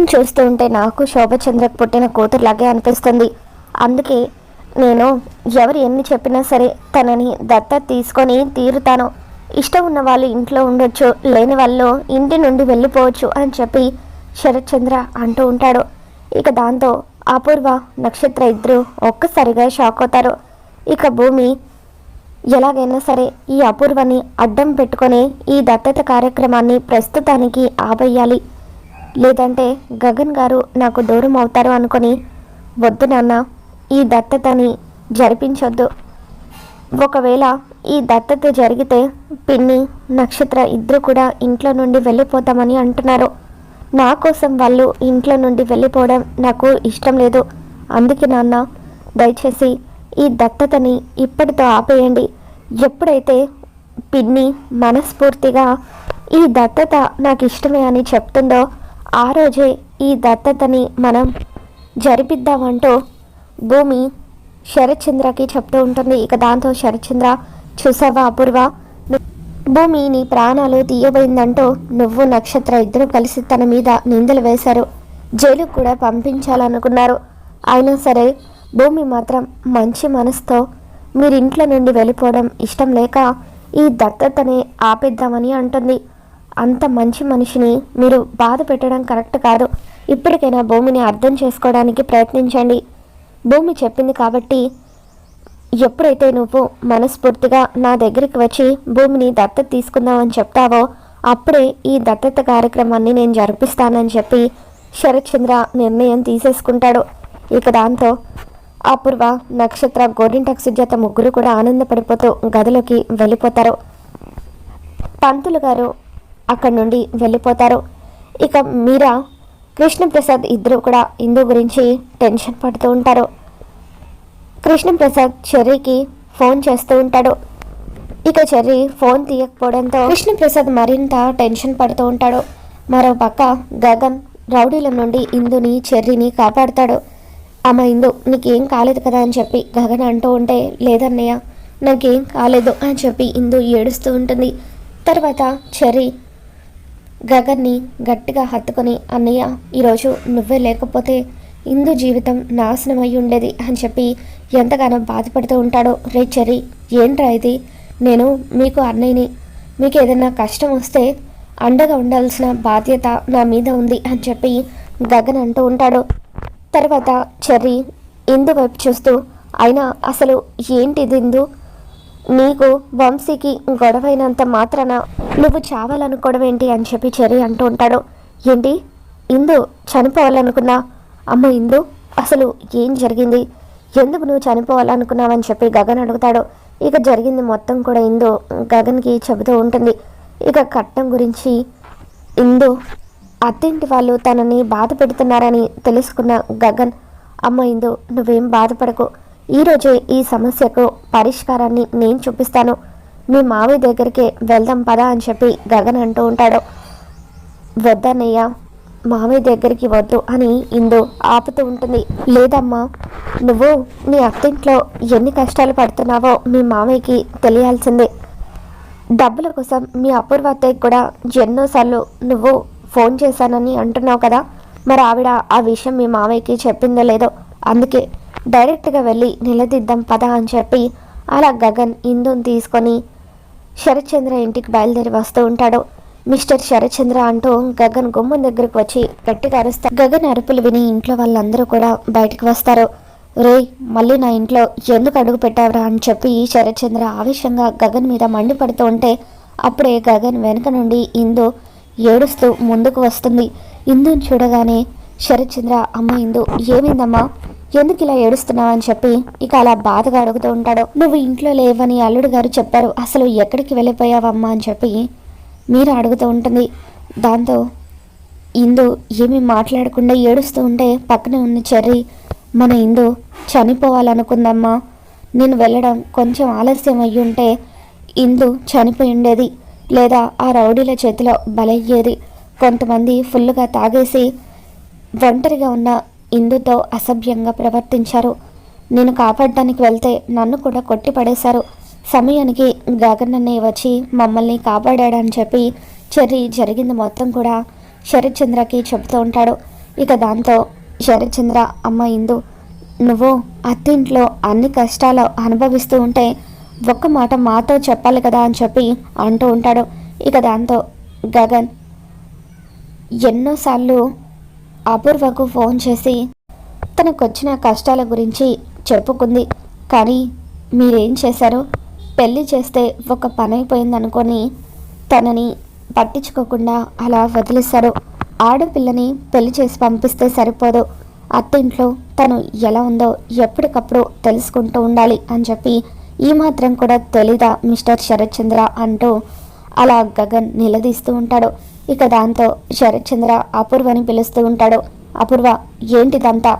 ఇందుని చూస్తూ ఉంటే నాకు శోభచంద్రకు పుట్టిన కూతురులాగే అనిపిస్తుంది. అందుకే నేను ఎవరు ఎన్ని చెప్పినా సరే తనని దత్త తీసుకొని తీరుతాను. ఇష్టం ఉన్న వాళ్ళు ఇంట్లో ఉండొచ్చు లేని వాళ్ళు ఇంటి నుండి వెళ్ళిపోవచ్చు అని చెప్పి శరత్చంద్ర అంటూ ఉంటాడు. ఇక దాంతో అపూర్వ నక్షత్ర ఇద్దరు ఒక్కసారిగా షాక్ అవుతారు. ఇక భూమి ఎలాగైనా సరే ఈ అపూర్వని అడ్డం పెట్టుకొని ఈ దత్తత కార్యక్రమాన్ని ప్రస్తుతానికి ఆపేయాలి. లేదంటే గగన్ గారు నాకు దూరం అవుతారు అనుకొని వద్దు నాన్న ఈ దత్తతని జరిపించొద్దు. ఒకవేళ ఈ దత్తత జరిగితే పిన్ని నక్షత్ర ఇద్దరు కూడా ఇంట్లో నుండి వెళ్ళిపోతామని అంటున్నారు. నా కోసం వాళ్ళు ఇంట్లో నుండి వెళ్ళిపోవడం నాకు ఇష్టం లేదు. అందుకే నాన్న దయచేసి ఈ దత్తతని ఇప్పటితో ఆపేయండి. ఎప్పుడైతే పిన్ని మనస్ఫూర్తిగా ఈ దత్తత నాకు ఇష్టమే అని చెప్తుందో ఆ రోజే ఈ దత్తతని మనం జరిపిద్దామంటూ భూమి శరత్చంద్రకి చెప్తూ ఉంటుంది. ఇక దాంతో శరత్చంద్ర చూసావా అపూర్వ? భూమి నీ ప్రాణాలు తీయబోయిందంటూ నువ్వు నక్షత్ర ఇద్దరు కలిసి తన మీద నిందలు వేశారు. జైలు కూడా పంపించాలనుకున్నారు. అయినా సరే భూమి మాత్రం మంచి మనసుతో మీరు ఇంట్లో నుండి వెళ్ళిపోవడం ఇష్టం లేక ఈ దత్తతనే ఆపేద్దామని అంటుంది. అంత మంచి మనిషిని మీరు బాధ పెట్టడం కరెక్ట్ కాదు. ఇప్పటికైనా భూమిని అర్థం చేసుకోవడానికి ప్రయత్నించండి. భూమి చెప్పింది కాబట్టి ఎప్పుడైతే నువ్వు మనస్ఫూర్తిగా నా దగ్గరికి వచ్చి భూమిని దత్తత తీసుకుందామని చెప్తావో అప్పుడే ఈ దత్తత కార్యక్రమాన్ని నేను జరిపిస్తానని చెప్పి శరత్చంద్ర నిర్ణయం తీసేసుకుంటాడు. ఇక దాంతో అపూర్వ నక్షత్ర గోరింటకు సుజాత ముగ్గురు కూడా ఆనందపడిపోతూ గదిలోకి వెళ్ళిపోతారు. పంతులు గారు అక్కడి నుండి వెళ్ళిపోతారు. ఇక మీరా కృష్ణప్రసాద్ ఇద్దరు కూడా ఇందు గురించి టెన్షన్ పడుతూ ఉంటారు. కృష్ణప్రసాద్ చెర్రీకి ఫోన్ చేస్తూ ఉంటాడు. ఇక చెర్రీ ఫోన్ తీయకపోవడంతో కృష్ణప్రసాద్ మరింత టెన్షన్ పడుతూ ఉంటాడు. మరో పక్క గగన్ రౌడీల నుండి ఇందుని చెర్రీని కాపాడుతాడు. అమ్మ ఇందు నీకేం కాలేదు కదా అని చెప్పి గగన్ అంటూ ఉంటే లేదన్నయ్య నాకేం కాలేదు అని చెప్పి ఇందు ఏడుస్తూ ఉంటుంది. తర్వాత చెర్రీ గగన్ని గట్టిగా హత్తుకొని అన్నయ్య ఈరోజు నువ్వే లేకపోతే ఇందు జీవితం నాశనం అయి ఉండేది అని చెప్పి ఎంతగానో బాధపడుతూ ఉంటాడో. రే చెర్రీ ఏంట్రా ఇది? నేను మీకు అన్నయ్యని మీకు ఏదైనా కష్టం వస్తే అండగా ఉండాల్సిన బాధ్యత నా మీద ఉంది అని చెప్పి గగన్ అంటూ ఉంటాడు. తర్వాత చెర్రీ ఇందు వైపు చూస్తూ అయినా అసలు ఏంటిది ఇందు నీకు వంశీకి గొడవైనంత మాత్రాన నువ్వు చావాలనుకోవడం ఏంటి అని చెప్పి చెరి అంటూ ఉంటాడు. ఏంటి? ఇందు చనిపోవాలనుకున్నా? అమ్మ ఇందు అసలు ఏం జరిగింది? ఎందుకు నువ్వు చనిపోవాలనుకున్నావని చెప్పి గగన్ అడుగుతాడు. ఇక జరిగింది మొత్తం కూడా ఇందు గగన్కి చెబుతూ ఉంటుంది. ఇక కట్నం గురించి ఇందు అత్తింటి వాళ్ళు తనని బాధ పెడుతున్నారని తెలుసుకున్న గగన్ అమ్మ ఇందు నువ్వేం బాధపడకు. ఈరోజే ఈ సమస్యకు పరిష్కారాన్ని నేను చూపిస్తాను. మీ మావి దగ్గరికి వెళ్దాం పదా అని చెప్పి గగన్ అంటూ ఉంటాడు. వద్దన్నయ్య మావి దగ్గరికి వద్దు అని ఇందు ఆపుతూ ఉంటుంది. లేదమ్మా నువ్వు నీ అత్తింట్లో ఎన్ని కష్టాలు పడుతున్నావో మీ మామయ్యకి తెలియాల్సిందే. డబ్బుల కోసం మీ అపూర్వ అత్తయ్యకి కూడా ఎన్నోసార్లు నువ్వు ఫోన్ చేశానని అంటున్నావు కదా. మరి ఆవిడ ఆ విషయం మీ మామయ్యకి చెప్పిందో లేదో అందుకే డైరెక్ట్గా వెళ్ళి నిలదీద్దాం పద అని చెప్పి అలా గగన్ ఇందుని తీసుకొని శరత్చంద్ర ఇంటికి బయలుదేరి వస్తూ ఉంటాడు. మిస్టర్ శరత్చంద్ర అంటూ గగన్ గుమ్మం దగ్గరకు వచ్చి గట్టిగా అరుస్తారు గగన్ అరుపులు విని ఇంట్లో వాళ్ళందరూ కూడా బయటకు వస్తారు. రే మళ్ళీ నా ఇంట్లో ఎందుకు అడుగు పెట్టావురా? అని చెప్పి శరత్చంద్ర ఆవేశంగా గగన్ మీద మండిపడుతూ ఉంటే అప్పుడే గగన్ వెనుక నుండి ఇందు ఏడుస్తూ ముందుకు వస్తుంది. ఇందుని చూడగానే శరత్చంద్ర అమ్మ ఇందు ఏమైందమ్మా? ఎందుకు ఇలా ఏడుస్తున్నావు అని చెప్పి ఇక అలా బాధగా అడుగుతూ ఉంటాడు. నువ్వు ఇంట్లో లేవని అల్లుడు గారు చెప్పారు. అసలు ఎక్కడికి వెళ్ళిపోయావమ్మా? అని చెప్పి మీరు అడుగుతూ ఉంటుంది. దాంతో ఇందు ఏమీ మాట్లాడకుండా ఏడుస్తూ ఉంటే పక్కనే ఉన్న చెర్రీ మన ఇందు చనిపోవాలనుకుందమ్మా. నేను వెళ్ళడం కొంచెం ఆలస్యం అయ్యి ఉంటే ఇందు చనిపోయి ఉండేది. లేదా ఆ రౌడీల చేతిలో బలయ్యేది. కొంతమంది ఫుల్గా తాగేసి ఒంటరిగా ఉన్న ఇందుతో అసభ్యంగా ప్రవర్తించారు. నేను కాపాడడానికి వెళ్తే నన్ను కూడా కొట్టి పడేశారు సమయానికి గగన్ అన్నయ్య వచ్చి మమ్మల్ని కాపాడాడని చెప్పి చెర్రీ జరిగింది మొత్తం కూడా శరత్చంద్రకి చెబుతూ ఉంటాడు. ఇక దాంతో శరత్చంద్ర అమ్మ ఇందు నువ్వు అత్తింట్లో అన్ని కష్టాలు అనుభవిస్తూ ఉంటే ఒక్క మాట మాతో చెప్పాలి కదా అని చెప్పి అంటూ ఉంటాడు. ఇక దాంతో గగన్ ఎన్నోసార్లు అపూర్వకు ఫోన్ చేసి తనకు వచ్చిన కష్టాల గురించి చెప్పుకుంది. కానీ మీరేం చేశారు? పెళ్ళి చేస్తే ఒక పని అయిపోయింది అనుకొని తనని పట్టించుకోకుండా అలా వదిలేశారు. ఆడపిల్లని పెళ్ళి చేసి పంపిస్తే సరిపోదు. అత్తింట్లో తను ఎలా ఉందో ఎప్పటికప్పుడు తెలుసుకుంటూ ఉండాలి అని చెప్పి ఈ మాత్రం కూడా తెలీదా మిస్టర్ శరత్చంద్ర అంటూ అలా గగన్ నిలదీస్తూ ఉంటాడు. ఇక దాంతో శరత్చంద్ర అపూర్వని పిలుస్తూ ఉంటాడు. అపూర్వ ఏంటిదంతా?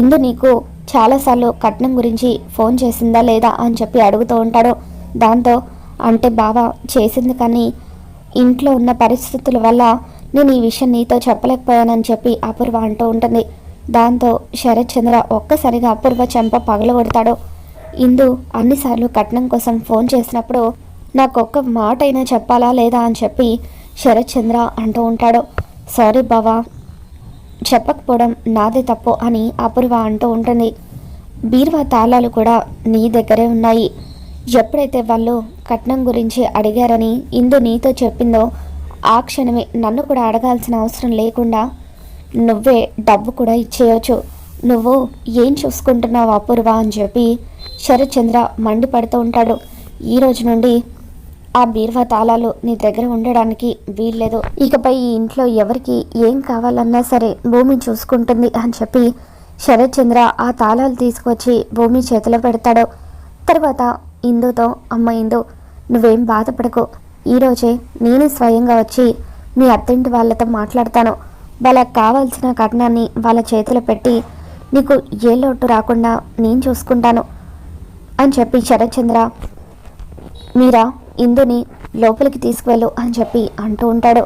ఇందు నీకు చాలాసార్లు కట్నం గురించి ఫోన్ చేసిందా లేదా అని చెప్పి అడుగుతూ ఉంటాడు. దాంతో అంటే బావ చేసింది కానీ ఇంట్లో ఉన్న పరిస్థితుల వల్ల నేను ఈ విషయం నీతో చెప్పలేకపోయానని చెప్పి అపూర్వ అంటూ ఉంటుంది. దాంతో శరత్చంద్ర ఒక్కసారిగా అపూర్వ చెంప పగలగొడతాడు. ఇందు అన్నిసార్లు కట్నం కోసం ఫోన్ చేసినప్పుడు నాకు ఒక్క మాట అయినా చెప్పాలా లేదా అని చెప్పి శరత్చంద్ర అంటూ ఉంటాడు. సారీ బావా చెప్పకపోవడం నాదే తప్పు అని అపూర్వ అంటూ ఉంటుంది. బీర్వా తాళాలు కూడా నీ దగ్గరే ఉన్నాయి. ఎప్పుడైతే వాళ్ళు కట్నం గురించి అడిగారని ఇందు నీతో చెప్పిందో ఆ క్షణమే నన్ను కూడా అడగాల్సిన అవసరం లేకుండా నువ్వే డబ్బు కూడా ఇచ్చేయచ్చు. నువ్వు ఏం చూసుకుంటున్నావు అపూర్వ అని చెప్పి శరత్చంద్ర మండిపడుతూ ఉంటాడు. ఈ రోజు నుండి ఆ బీర్వా తాళాలు నీ దగ్గర ఉండడానికి వీల్లేదు. ఇకపై ఈ ఇంట్లో ఎవరికి ఏం కావాలన్నా సరే భూమి చూసుకుంటుంది అని చెప్పి శరత్చంద్ర ఆ తాళాలు తీసుకొచ్చి భూమి చేతిలో పెడతాడు. తర్వాత ఇందుతో అమ్మ ఇందు నువ్వేం బాధపడకు. ఈరోజే నేను స్వయంగా వచ్చి మీ అత్తింటి వాళ్ళతో మాట్లాడతాను. వాళ్ళకి కావాల్సిన కట్నాన్ని వాళ్ళ చేతిలో పెట్టి నీకు ఏ లోటు రాకుండా నేను చూసుకుంటాను అని చెప్పి శరత్చంద్ర మీరా ఇందుని లోపలికి తీసుకువెళ్ళు అని చెప్పి అంటూ ఉంటాడు.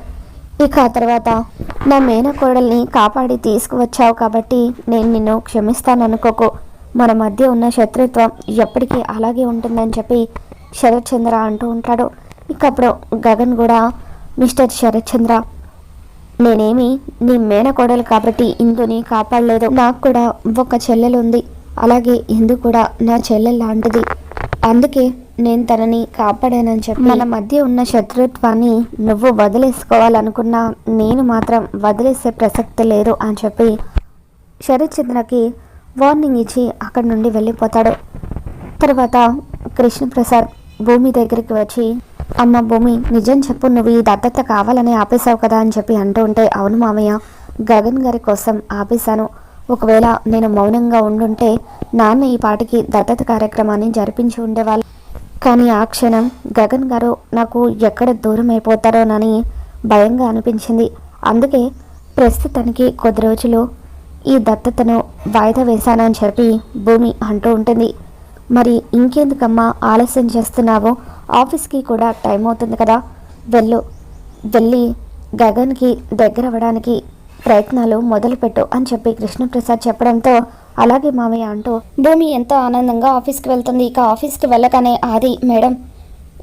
ఇక ఆ తర్వాత నా మేనకోడల్ని కాపాడి తీసుకువచ్చావు కాబట్టి నేను నిన్ను క్షమిస్తాను అనుకోకు మన మధ్య ఉన్న శత్రుత్వం ఎప్పటికీ అలాగే ఉంటుందని చెప్పి శరత్ చంద్ర అంటూ ఉంటాడు. ఇక అప్పుడు గగన్ కూడా మిస్టర్ శరత్ చంద్ర నేనేమి నీ మేనకోడలు కాబట్టి ఇందుని కాపాడలేదు. నాకు కూడా ఒక చెల్లెలు ఉంది అలాగే ఇందు కూడా నా చెల్లెలు లాంటిది అందుకే నేను తనని కాపాడానని చెప్పి మన మధ్య ఉన్న శత్రుత్వాన్ని నువ్వు వదిలేసుకోవాలనుకున్నా నేను మాత్రం వదిలేసే ప్రసక్తి లేదు అని చెప్పి శరత్చంద్రకి వార్నింగ్ ఇచ్చి అక్కడి నుండి వెళ్ళిపోతాడు. తర్వాత కృష్ణప్రసాద్ భూమి దగ్గరికి వచ్చి అమ్మ భూమి నిజం చెప్పు నువ్వు ఈ దత్తత కావాలని ఆపేశావు కదా అని చెప్పి అంటూ ఉంటే అవును మామయ్య గగన్ గారి కోసం ఆపేశాను. ఒకవేళ నేను మౌనంగా ఉండుంటే నాన్న ఈ పాటికి దత్తత కార్యక్రమాన్ని జరిపించి ఉండేవాళ్ళు కానీ ఆ క్షణం గగన్ గారు నాకు ఎక్కడ దూరం అయిపోతారోనని భయంగా అనిపించింది. అందుకే ప్రస్తుతానికి కొద్ది రోజులు ఈ దత్తతను వాయిదా వేశానని చెప్పి భూమి అంటూ ఉంటుంది. మరి ఇంకెందుకమ్మా ఆలస్యం చేస్తున్నావు? ఆఫీస్కి కూడా టైం అవుతుంది కదా. వెళ్ళు. వెళ్ళి గగన్కి దగ్గర అవ్వడానికి ప్రయత్నాలు మొదలుపెట్టు అని చెప్పి కృష్ణప్రసాద్ చెప్పడంతో అలాగే మామయ్య అంటూ భూమి ఎంతో ఆనందంగా ఆఫీస్కి వెళ్తుంది. ఇక ఆఫీస్కి వెళ్ళగానే ఆది మేడం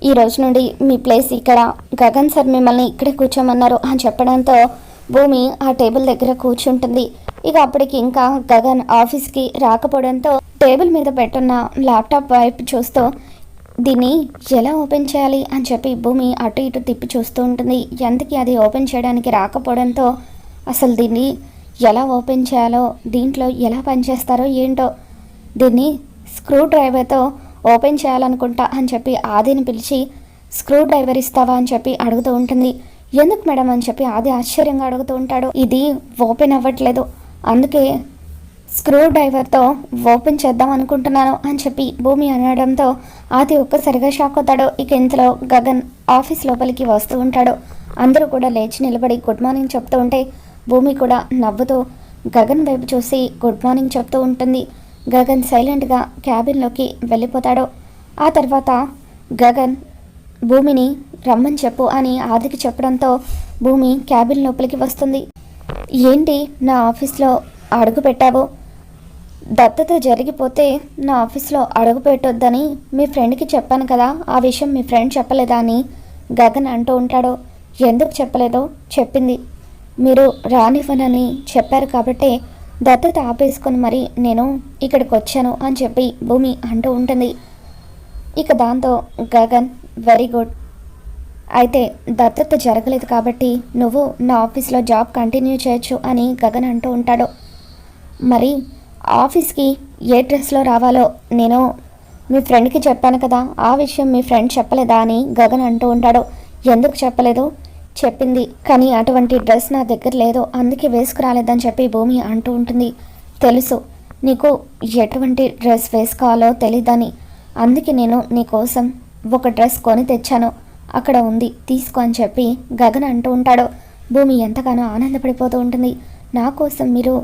ఈ రోజు నుండి మీ ప్లేస్ ఇక్కడ. గగన్ సార్ మిమ్మల్ని ఇక్కడే కూర్చోమన్నారు అని చెప్పడంతో భూమి ఆ టేబుల్ దగ్గర కూర్చుంటుంది. ఇక అప్పటికి ఇంకా గగన్ ఆఫీస్కి రాకపోవడంతో టేబుల్ మీద పెట్టున్న ల్యాప్టాప్ వైపు చూస్తూ దీన్ని ఎలా ఓపెన్ చేయాలి? అని చెప్పి భూమి అటు ఇటు తిప్పి చూస్తూ ఉంటుంది. ఎందుకు అది ఓపెన్ చేయడానికి రాకపోవడంతో అసలు దీన్ని ఎలా ఓపెన్ చేయాలో దీంట్లో ఎలా పనిచేస్తారో ఏంటో దీన్ని స్క్రూ డ్రైవర్తో ఓపెన్ చేయాలనుకుంటా అని చెప్పి ఆదిని పిలిచి స్క్రూ డ్రైవర్ ఇస్తావా? అని చెప్పి అడుగుతూ ఉంటుంది. ఎందుకు మేడం? అని చెప్పి ఆది ఆశ్చర్యంగా అడుగుతూ ఉంటాడు. ఇది ఓపెన్ అవ్వట్లేదు. అందుకే స్క్రూ డ్రైవర్తో ఓపెన్ చేద్దాం అనుకుంటున్నాను అని చెప్పి భూమి అనడంతో ఆది ఒక్కసారిగా షాక్ అవుతాడు. ఇక ఇంతలో గగన్ ఆఫీస్ లోపలికి వస్తూ ఉంటాడు. అందరూ కూడా లేచి నిలబడి గుడ్ మార్నింగ్ చెప్తూ ఉంటే భూమి కూడా నవ్వుతూ గగన్ వైపు చూసి గుడ్ మార్నింగ్ చెప్తూ ఉంటుంది. గగన్ సైలెంట్గా క్యాబిన్లోకి వెళ్ళిపోతాడు. ఆ తర్వాత గగన్ భూమిని రమ్మని చెప్పు అని ఆదికి చెప్పడంతో భూమి క్యాబిన్ లోపలికి వస్తుంది. ఏంటి నా ఆఫీస్లో అడుగు పెట్టావు? దత్తత జరిగిపోతే నా ఆఫీస్లో అడుగు పెట్టొద్దని మీ ఫ్రెండ్కి చెప్పాను కదా ఆ విషయం మీ ఫ్రెండ్ చెప్పలేదా అని గగన్ అంటూ ఉంటాడు. ఎందుకు చెప్పలేదో? చెప్పింది. మీరు రానివ్వనని చెప్పారు కాబట్టి దత్తత ఆపేసుకొని మరి నేను ఇక్కడికి వచ్చాను అని చెప్పి భూమి అంటూ ఉంటుంది. ఇక దాంతో గగన్ వెరీ గుడ్. అయితే దత్తత జరగలేదు కాబట్టి నువ్వు నా ఆఫీస్లో జాబ్ కంటిన్యూ చేయొచ్చు అని గగన్ అంటూ ఉంటాడు. మరి ఆఫీస్కి ఏ డ్రెస్లో రావాలో నేను మీ ఫ్రెండ్కి చెప్పాను కదా ఆ విషయం మీ ఫ్రెండ్ చెప్పలేదా అని గగన్ అంటూ ఉంటాడు. ఎందుకు చెప్పలేదు? చెప్పింది. కానీ అటువంటి డ్రెస్ నా దగ్గర లేదు. అందుకే వేసుకురాలేదని చెప్పి భూమి అంటూ ఉంటుంది. తెలుసు. నీకు ఎటువంటి డ్రెస్ వేసుకోవాలో తెలీదని. అందుకే నేను నీకోసం ఒక డ్రెస్ కొని తెచ్చాను. అక్కడ ఉంది. తీసుకో అని చెప్పి గగన్ అంటూ ఉంటాడు. భూమి ఎంతగానో ఆనందపడిపోతూ ఉంటుంది. నా కోసం మీరు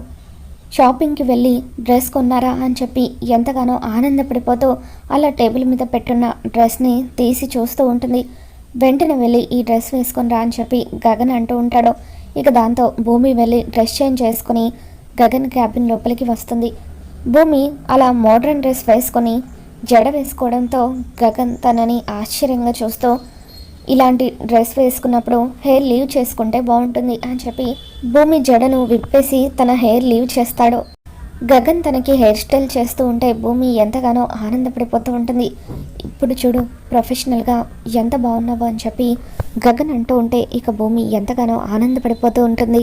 షాపింగ్కి వెళ్ళి డ్రెస్ కొన్నారా అని చెప్పి ఎంతగానో ఆనందపడిపోతూ అలా టేబుల్ మీద పెట్టున్న డ్రెస్ని తీసి చూస్తూ ఉంటుంది. వెంటనే వెళ్ళి ఈ డ్రెస్ వేసుకొని రా అని చెప్పి గగన్ అంటూ ఉంటాడు. ఇక దాంతో భూమి వెళ్ళి డ్రెస్ చేంజ్ చేసుకుని గగన్ క్యాబిన్ లోపలికి వస్తుంది. భూమి అలా మోడర్న్ డ్రెస్ వేసుకొని జడ వేసుకోవడంతో గగన్ తనని ఆశ్చర్యంగా చూస్తూ ఇలాంటి డ్రెస్ వేసుకున్నప్పుడు హెయిర్ లీవ్ చేసుకుంటే బాగుంటుంది అని చెప్పి భూమి జడను విప్పేసి తన హెయిర్ లీవ్ చేస్తాడు. గగన్ తనకి హెయిర్ స్టైల్ చేస్తూ ఉంటే భూమి ఎంతగానో ఆనందపడిపోతూ ఉంటుంది. ఇప్పుడు చూడు ప్రొఫెషనల్గా ఎంత బాగున్నావు అని చెప్పి గగన్ అంటూ ఉంటే ఇక భూమి ఎంతగానో ఆనందపడిపోతూ ఉంటుంది.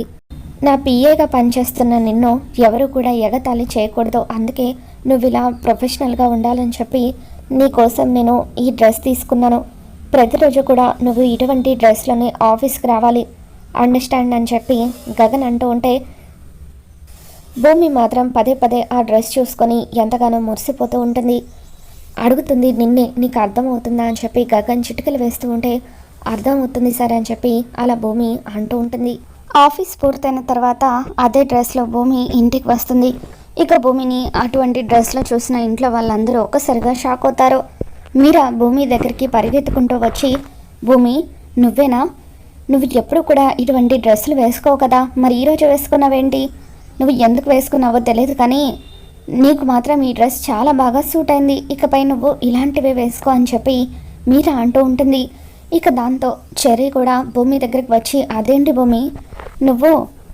నా పిఏగా పనిచేస్తున్న నిన్ను ఎవరు కూడా ఎగతాళి చేయకూడదు. అందుకే నువ్వు ఇలా ప్రొఫెషనల్గా ఉండాలని చెప్పి నీ కోసం నేను ఈ డ్రెస్ తీసుకున్నాను. ప్రతిరోజు కూడా నువ్వు ఇటువంటి డ్రెస్లోనే ఆఫీస్కి రావాలి. అండర్స్టాండ్ అని చెప్పి గగన్ అంటూ ఉంటే భూమి మాత్రం పదే పదే ఆ డ్రెస్ చూసుకొని ఎంతగానో మురిసిపోతూ ఉంటుంది. అడుగుతుంది నిన్నే నీకు అర్థమవుతుందా అని చెప్పి గగన్ చిటికలు వేస్తూ ఉంటే అర్థమవుతుంది సరే అని చెప్పి అలా భూమి అంటూ ఉంటుంది. ఆఫీస్ పూర్తయిన తర్వాత అదే డ్రెస్లో భూమి ఇంటికి వస్తుంది. ఇక భూమిని అటువంటి డ్రెస్లో చూసిన ఇంట్లో వాళ్ళందరూ ఒక్కసారిగా షాక్ అవుతారు. మీరా భూమి దగ్గరికి పరిగెత్తుకుంటూ వచ్చి భూమి నువ్వేనా? నువ్వు ఎప్పుడు కూడా ఇటువంటి డ్రెస్సులు వేసుకోవు కదా? మరి ఈరోజు వేసుకున్నావేంటి? నువ్వు ఎందుకు వేసుకున్నావో తెలియదు కానీ నీకు మాత్రం ఈ డ్రెస్ చాలా బాగా సూట్ అయింది. ఇకపై నువ్వు ఇలాంటివే వేసుకో అని చెప్పి మీరా అంటూ ఉంటుంది. ఇక దాంతో చెర్రీ కూడా భూమి దగ్గరికి వచ్చి అదేంటి భూమి? నువ్వు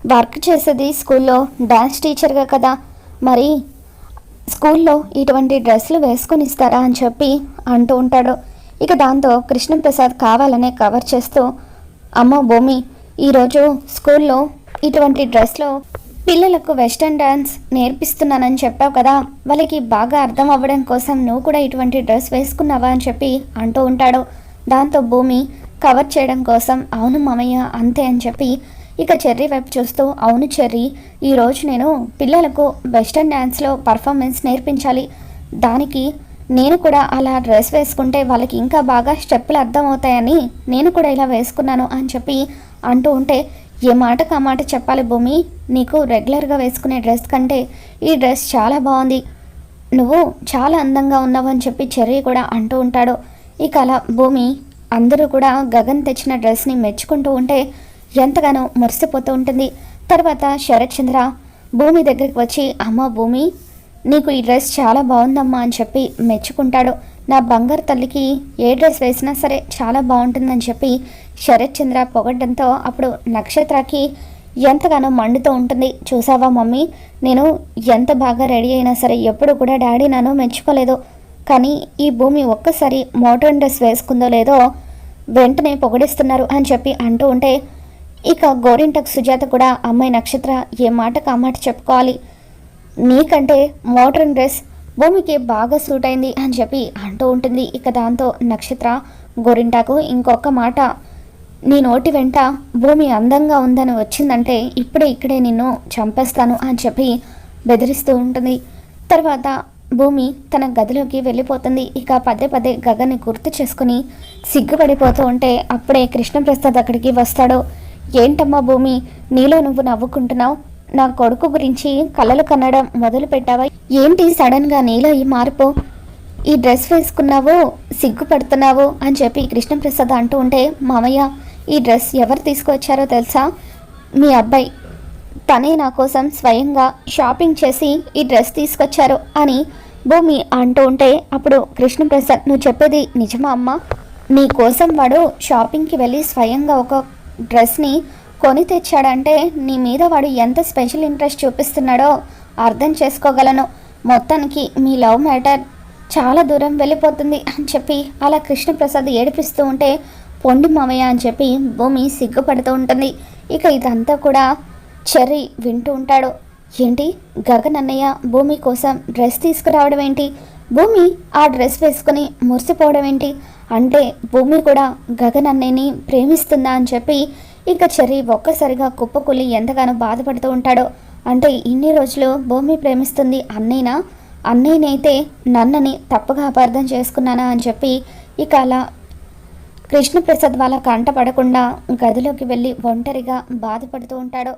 వర్క్ చేసేది స్కూల్లో డ్యాన్స్ టీచర్గా కదా? మరి స్కూల్లో ఇటువంటి డ్రెస్సులు వేసుకొని ఇస్తారా? అని చెప్పి అంటూ ఉంటాడు. ఇక దాంతో కృష్ణప్రసాద్ కావాలనే కవర్ చేస్తూ అమ్మో భూమి ఈరోజు స్కూల్లో ఇటువంటి డ్రెస్లో పిల్లలకు వెస్టర్న్ డ్యాన్స్ నేర్పిస్తున్నానని చెప్పావు కదా వాళ్ళకి బాగా అర్థం అవ్వడం కోసం నువ్వు కూడా ఇటువంటి డ్రెస్ వేసుకున్నావా అని చెప్పి అంటూ ఉంటాడు. దాంతో భూమి కవర్ చేయడం కోసం అవును మామయ్య అంతే అని చెప్పి ఇక చెర్రీ వైపు చూస్తూ అవును చెర్రీ ఈరోజు నేను పిల్లలకు వెస్టర్న్ డ్యాన్స్లో పర్ఫార్మెన్స్ నేర్పించాలి. దానికి నేను కూడా అలా డ్రెస్ వేసుకుంటే వాళ్ళకి ఇంకా బాగా స్టెప్పులు అర్థమవుతాయని నేను కూడా ఇలా వేసుకున్నాను అని చెప్పి అంటూ ఉంటే ఏ మాటకు ఆ మాట చెప్పాలి భూమి? నీకు రెగ్యులర్గా వేసుకునే డ్రెస్ కంటే ఈ డ్రెస్ చాలా బాగుంది నువ్వు చాలా అందంగా ఉన్నావు అని చెప్పి చెర్రీ కూడా అంటూ ఉంటాడు. ఇక అలా భూమి అందరూ కూడా గగన్ తెచ్చిన డ్రెస్ని మెచ్చుకుంటూ ఉంటే ఎంతగానో మురిసిపోతూ ఉంటుంది. తర్వాత శరత్చంద్ర భూమి దగ్గరికి వచ్చి అమ్మ భూమి నీకు ఈ డ్రెస్ చాలా బాగుందమ్మా అని చెప్పి మెచ్చుకుంటాడు. నా బంగారు తల్లికి ఏ డ్రెస్ వేసినా సరే చాలా బాగుంటుందని చెప్పి శరత్ చంద్ర పొగడ్డంతో అప్పుడు నక్షత్రకి ఎంతగానో మండుతూ ఉంటుంది. చూసావా మమ్మీ? నేను ఎంత బాగా రెడీ అయినా సరే ఎప్పుడు కూడా డాడీ నన్ను మెచ్చుకోలేదు. కానీ ఈ భూమి ఒక్కసారి మోడర్న్ డ్రెస్ వేసుకుందో లేదో వెంటనే పొగడిస్తున్నారు అని చెప్పి అంటూ ఉంటే ఇక గోరింటకు సుజాత కూడా అమ్మాయి నక్షత్ర ఏ మాటకు ఆ మాట చెప్పుకోవాలి? నీకంటే మోడర్న్ డ్రెస్ భూమికి బాగా సూట్ అయింది అని చెప్పి అంటూ ఉంటుంది. ఇక దాంతో నక్షత్ర గోరింటాకు ఇంకొక మాట నీ నోటి వెంట భూమి అందంగా ఉందని వచ్చిందంటే ఇప్పుడే ఇక్కడే నిన్ను చంపేస్తాను అని చెప్పి బెదిరిస్తూ ఉంటుంది. తర్వాత భూమి తన గదిలోకి వెళ్ళిపోతుంది. ఇక పదే పదే గగన్ని గుర్తు చేసుకుని సిగ్గుపడిపోతూ ఉంటే అప్పుడే కృష్ణప్రసాద్ అక్కడికి వస్తాడు. ఏంటమ్మా భూమి నీలో నువ్వు నవ్వుకుంటున్నావు? నా కొడుకు గురించి కలలు కనడం మొదలు పెట్టావా? ఏంటి సడన్గా నీలో ఈ మార్పు? ఈ డ్రెస్ వేసుకున్నావు సిగ్గుపడుతున్నావు? అని చెప్పి కృష్ణప్రసాద్ అంటూ ఉంటే మామయ్య ఈ డ్రెస్ ఎవరు తీసుకొచ్చారో తెలుసా? మీ అబ్బాయి. తనే నా కోసం స్వయంగా షాపింగ్ చేసి ఈ డ్రెస్ తీసుకొచ్చారు అని భూమి అంటూ ఉంటే అప్పుడు కృష్ణప్రసాద్ నువ్వు చెప్పేది నిజమా అమ్మ? నీ కోసం వాడు షాపింగ్కి వెళ్ళి స్వయంగా ఒక డ్రెస్ని కొని తెచ్చాడంటే నీ మీద వాడు ఎంత స్పెషల్ ఇంట్రెస్ట్ చూపిస్తున్నాడో అర్థం చేసుకోగలను. మొత్తానికి మీ లవ్ మ్యాటర్ చాలా దూరం వెళ్ళిపోతుంది అని చెప్పి అలా కృష్ణప్రసాద్ ఏడిపిస్తూ ఉంటే పొండి మావయ్య అని చెప్పి భూమి సిగ్గుపడుతూ ఉంటుంది. ఇక ఇదంతా కూడా చెర్రీ వింటూ ఉంటాడు. ఏంటి? గగన్ అన్నయ్య భూమి కోసం డ్రెస్ తీసుకురావడం ఏంటి? భూమి ఆ డ్రెస్ వేసుకుని మురిసిపోవడం ఏంటి? అంటే భూమి కూడా గగన్ అన్నయ్యని ప్రేమిస్తుందా అని చెప్పి ఇక చెర్రీ ఒక్కసారిగా కుప్పకూలి ఎంతగానో బాధపడుతూ ఉంటాడో. అంటే ఇన్ని రోజులు భూమి ప్రేమిస్తుంది అన్నయ్యనా? అన్నయ్యనైతే నన్నని తప్పుగా అపార్థం చేసుకున్నానా అని చెప్పి ఇక అలా కృష్ణప్రసాద్ వాళ్ళ కంట పడకుండా గదిలోకి వెళ్ళి ఒంటరిగా బాధపడుతూ ఉంటాడు.